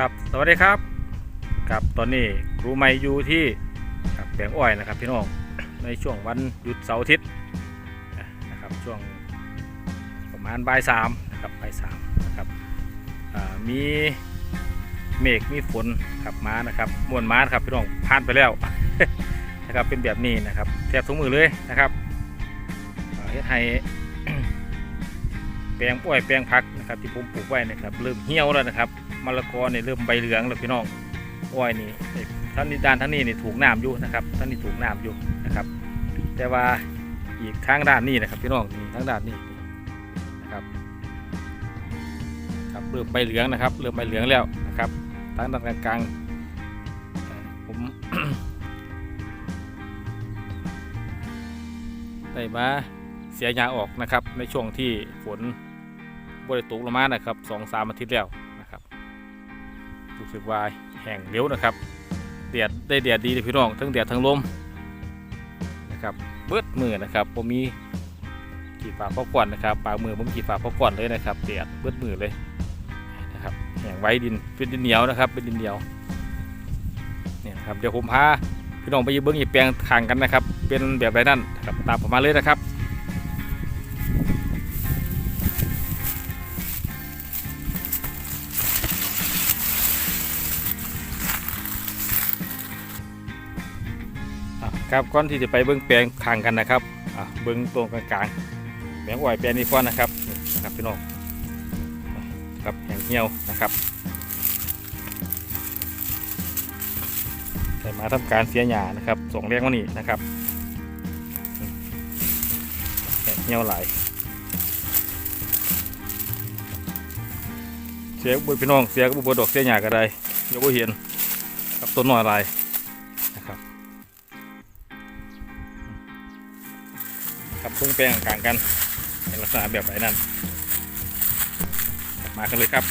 ครับสวัสดีครับครับตอนนี้ครูใหม่อยู่ที่แปลงอ้อยนะครับพี่น้องในช่วงวันหยุดเสาร์อาทิตย์นะครับช่วงประมาณบ่ายสามนะครับบ่ายสามนะครับมีเมฆมีฝนครับม้านะครับมวลม้าครับพี่น้องผ่านไปแล้วนะครับเป็นแบบนี้นะครับแทบทุกมือเลยนะครับเฮ็ดให้แปลงอ้อยแปลงพักนะครับที่ผมปลูกไว้นะครับเริ่มเหี่ยวแล้วนะครับ มะละกอเนี่ยเริ่มใบเหลืองแล้วพี่น้องอ้อยนี่ท่านนี้ด้านท่านนี้นี่ถูกน้ำอยู่นะครับท่านนี้ถูกน้ำอยู่นะครับ แต่ว่าอีกข้างด้านนี้นะครับพี่น้องนี่ทางด้านนี้นะครับครับเริ่มใบเหลืองนะครับเริ่มใบเหลืองแล้วนะครับทางด้านกลางผมได้มาเสียยาออกนะครับในช่วงที่ฝนบริตกลงมานะครับสองสามอาทิตย์แล้ว รู้สึกว่าแห้งเร็วนะครับแดดได้แดดดีเลยพี่น้องทั้งแดดทั้งลมนะครับเบิดมือนะครับผมมีขีดฝาพอกก่อนนะครับปากมือผมขีดฝาพอกก่อนเลยนะครับแดดเบิดมือเลยนะครับแห้งไว้ดินเป็นดินเหนียวนะครับ เป็นดินเหนียวเนี่ยนะครับเดี๋ยวผมพาพี่น้องไปยืมเบิ้งอีแปลงทางกันนะครับ เป็นแบบไรนั่นนะครับตามผมมาเลยนะครับ ครับก่อนที่จะไปเบิ้งแปลงทางกันนะครับเบิ้งตรงกลางๆแปลงอ้อยแปลงนี้ก่อนนะครับครับพี่น้องครับแห้งเหี่ยวนะครับแต่มาทำการเสียหญ้านะครับส่งแรงมานี่นะครับแหงเหี่ยวหลายเสียบุญพี่น้องเสียกับบุญดอกเสียหญ้าก็ได้เดี๋ยวบ่เห็นกับต้นหน้อยหลาย พุ่งแปลงกลางกันในลักษณะแบบไหนนั่นมากันเลยครับ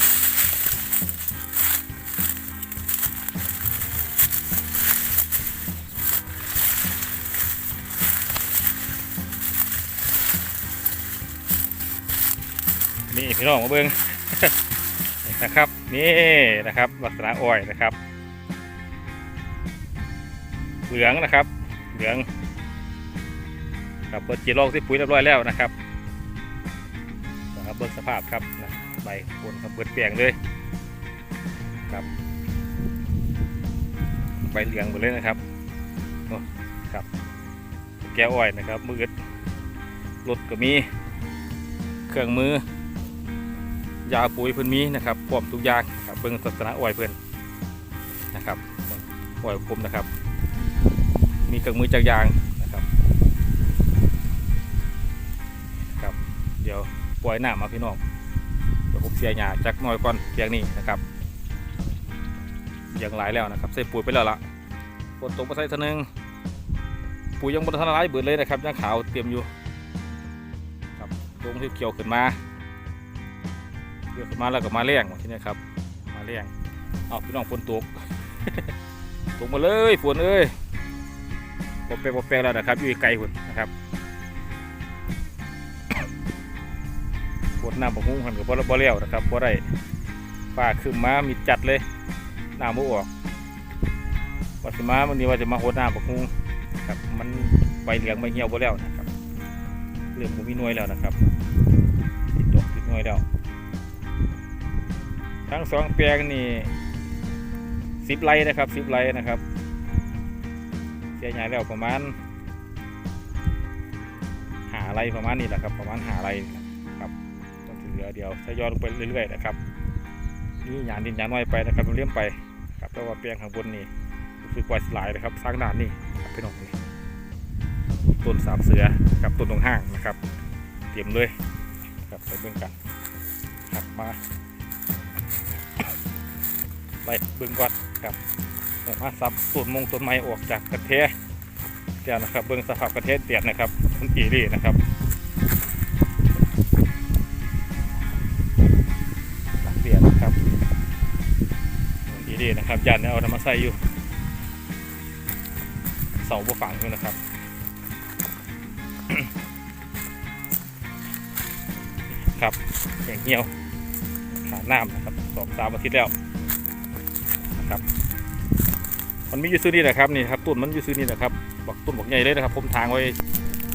นี่พี่น้องมาเบิ้งนะครับนี่นะครับลักษณะอ้อยนะครับ เหลืองนะครับ เหลือง ครับเปิดจีลองที่ปุ๋ยเรียบร้อยแล้วนะครับนะครับเบิกสภาพครับนะใบโคนครับเปิดเปลี่ยงเลยครับใบเหลืองหมดเลยนะครับโอ้ครับ แก้วอ้อยนะครับมือดรถก็มีเครื่องมือยาปุ๋ยเพิ่นมีนะครับพร้อมทุกอย่างครับเบิ่งศาสนาอ้อยเพิ่อนนะครับอ้อยคมนะครับ มีเครื่องมือจากยาง ปล่อยหน้ามาพี่น้องเดี๋ยวผมเสียหญ้าจักหน่อยก่อนเพียงนี้นะครับยังหลายแล้วนะครับใส่ปุ๋ยไปแล้วละฝนตกมาใส่ทอนึงปุ๋ยยังบนทันร้ายเบิดเลยนะครับยังขาวเตรียมอยู่ครับลงที่เกี่ยวขึ้นมาเกี่ยวขึ้นมาแล้วก็มาแรงทีนี้ครับ มาแรงเอาพี่น้องฝนตกตกมาเลยฝนเอ้ยปแปลปแปลแล้วนะครับอยู่ไกลฝนนะครับ น้ำบกหุ้งหันกับบ่เลี้ยวนะครับบ่ได้ฟ้าขึ้นมามีจัดเลยน้ำบ่ออกว่าสิมาวันนี้ว่าจะมาโหดน้ำบกหุ้งครับมันใบเหลืองใบเหี่ยวบ่แล้วนะครับเริ่มบ่มีหน่วยแล้วนะครับติดดอกติดหน่วยแล้วทั้งสองแปลงนี่สิบไร่นะครับสิบไร่นะครับเสียหายแล้วประมาณหาไรประมาณนี้แหละครับประมาณหาไรนะ ก็ถือเดี๋ยวทยอยลงไปเรื่อยๆนะครับนี่หยานดินหยานน้อยไปนะครับเราเลี้ยงไปครับเพราะว่าแปลงข้างบนนี่รู้สึกว่าสลายนะครับสร้างด่านนี่ครับพี่น้องนี่ต้นสามเสือกับต้นตรงห้างนะครับ เตรียมเลยครับไปเบิ่งกันครับมาไปเบิ่งก่อนครับแต่มาซับต้นมงต้นไม้ออกจากกระเทะเดี๋ยวนะครับเบิ่งสภาพกระเทะเปียกนะครับมันอีรี่นะครับ ดีๆนะครับยันเอานำมาใส่อยู่ เสาบฝังอยู่นะครับครับแข็งเหี่ยวขาน้ำนะครับสองสามอาทิตย์แล้วครับมันมีอยู่ซื้อนี่แหละครับนี่ครับต้นมันอยู่ซื้อนี่แหละครับบักต้นบักใหญ่เลยนะครับผมทางไว้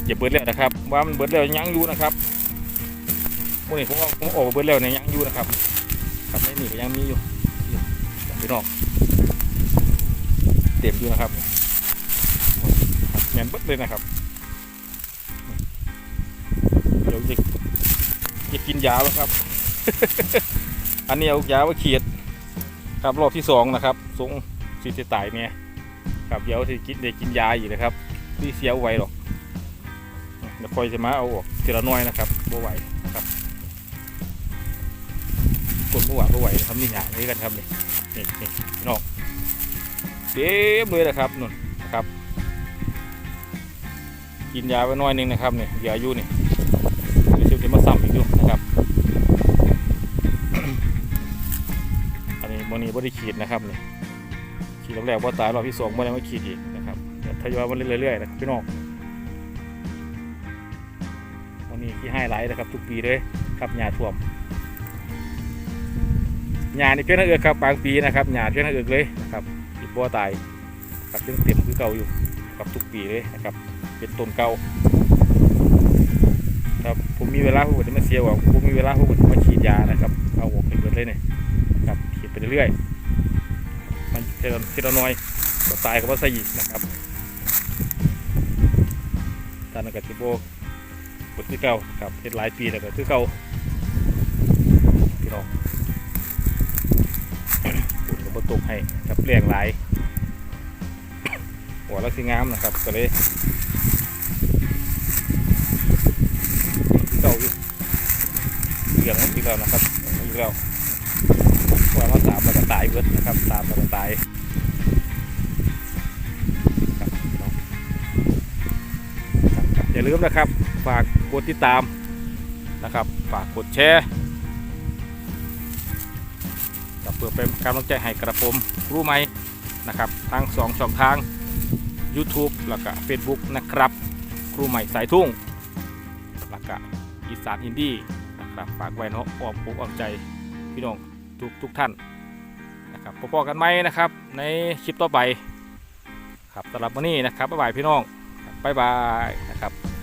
อย่าเบิดแล้วนะครับ ว่ามันเบิดแล้วยังอยู่นะครับพวกนี้ผมเอาผมออกเบิดแล้วเนี่ยยังอยู่นะครับครับในนี่ก็ยังมีอยู่ พี่น้องเต็มอยู่นะครับแมนบดเลยนะครับเดี๋ยวจะจะกินยาแล้วครับ อันนี้เอายาไว้ขีดครับรอบที่สองนะครับสงสิจะตายเนี่ยครับเดี๋ยวที่กินได้กินยาอยู่นะครับที่เสียเอาไว้หรอกเดี๋ยวคอยจะมาเอาออกทีละหน้อยนะครับบ่ไหว ครับคนบ่ไหวบ่ไหวนะครับนี่หยานี่กันครับนี่นี่นี่นองเต็มเลยนะครับนุ่นนะครับกินยาไปน้อยนึงนะครับเนี่ยยาอยู่นี่เดี๋ยวจะมาซ้ำอีกอยู่นะครับ อันนี้โมนี่บริขีดนะครับนี่ขีดรอบแรกว่าตายรอบที่สองโมนี่มาขีดอีกนะครับทยอยมาเรื่อยๆนะครับพี่น้องวันนี้ที่ให้ไลท์นะครับ ทุกปีเลยครับหญ้าท่วม หญ้านี่เพี้ยนเอือกครับบางปีนะครับหญ้าเพี้ยนเอือกเลยนะครับอีบัวตายครับยังเต็มคือเก่าอยู่ครับทุกปีเลยนะครับเป็นต้นเก่าครับผมมีเวลาผมจะมาเสียว่าผมมีเวลาผมจะมาฉีดยานะครับเอาออกไปเบิดเลยเนี่ยครับขีดไปเรื่อยๆมันเทละทีละน้อยก็ตายก็ว่าใส่นะครับตอนนั้นก็ทิโบกดที่เก่าครับเฮ็ดหลายปีแล้วก็คือเก่า ตกให้ครับเลี้ยงหลายหัวแล้วสิงามนะครับก็เลยเก่าอยู่เลี้ยงมันคือเก่านะครับมันคือเก่าว่ามาสามแล้วก็ตายเบิดนะครับสามแล้วก็ตายอย่าลืมนะครับ ฝากกดติดตามนะครับ ฝากกดแชร์ พื่อเป็นกำลังใจให้กระผมรู้ไหมนะครับทั้งสองช่องทาง YouTube แล้วก็ Facebook นะครับ ครูใหม่สายทุ่งแล้วก็อีสานอินดี้นะครับฝากไว้เนาะออมอกออมใจพี่น้องทุกทุกท่านนะครับพบกันไหมนะครับ ในคลิปต่อไปครับสำหรับวันนี้นะครับบ๊ายบายพี่น้องบบ๊ายบายนะครับ